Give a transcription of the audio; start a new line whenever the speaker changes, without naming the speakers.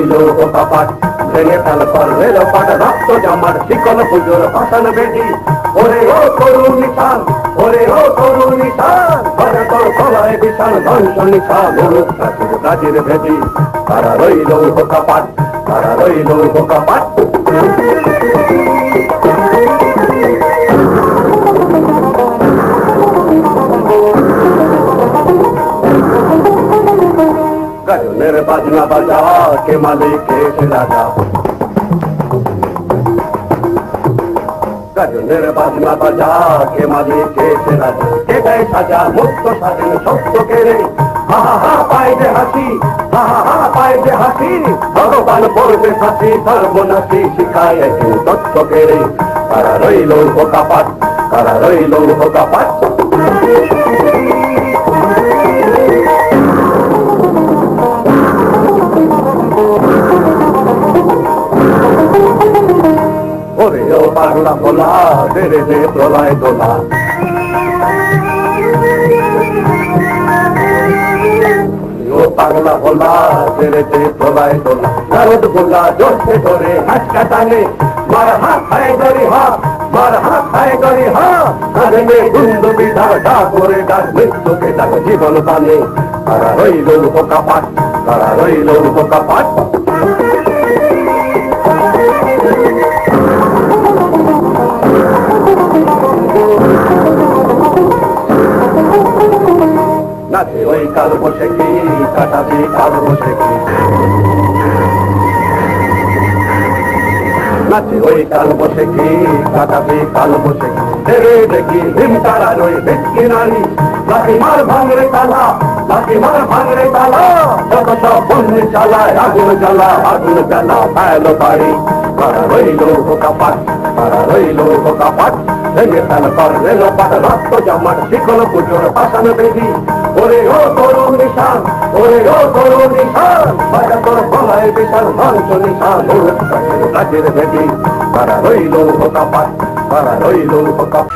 রইল কপাট ভেঙে ফেল কর রেল পাট রক্ত জামার শিকল পুজোর পাশান বেটি ওরে ও তরুণ নিশান ওরে ও তরুণ নিশান ঘরে তোর গলায় বিশাল ধ্বংস নিশান প্রাচীর ভেটি তারা রইল কপাট তারা রইল কপাট গজনের বাজনা বাজা কে মালিক এসে রাজা গজনের বাজনা বাজা কে মালিক এসে রাজা কে দেয় সাজা মুক্ত স্বাধীন সত্য কেড়ে হা হা পায় যে হাসি, হা হা হা, পায় যে হাসি। ভগবান পড়বে ফাঁসি সর্বনাশী শিখায় একদিন কেড়ে তারা রইল রইল হোকাপাট ওরে ও পাগলা ভোলা তেরে দে প্রলয় দোলা। পাগলা ভোলা তেরে দে প্রলয় দোলা। নারদ গোলা জোরছে ধরে, হাসকা টানে, মার হাত খায় গরি হা, মার হাত খায় গরি হা। মে গুন্দ বিধার ডা করে ডাক, মৃত্যুকে ডাক জীবন টানে। তারা রইল কপাট তারা রইল কপাট নাচে ওই কাল বসে কি কাটাবি কাল বসে কি নাচে ওই কাল বসে কি কাটাবি কাল বসে কি দেবে দেখি হিম তারা রই ভেটকি নারী? লাঠি মার ভাঙরে তালা, লাঠি মার ভাঙরে তালা। যত সব বন্দি চালায় আগুন জ্বালা আগুন জ্বালা পায়লো বাড়ি। তারা রইল কপাট তারা রইল কপাট ভেঙে ফেল কর রেল পাট, রক্ত জামার শিকল পুজোর পাশান বেদি। ওরে ও তরুণ নিশান, ওরে ও তরুণ নিশান বাজা তোর গলায় বিশাল মাংস নিশান কাজের বেদি তারা রইল কপাট তারা রইল কপাট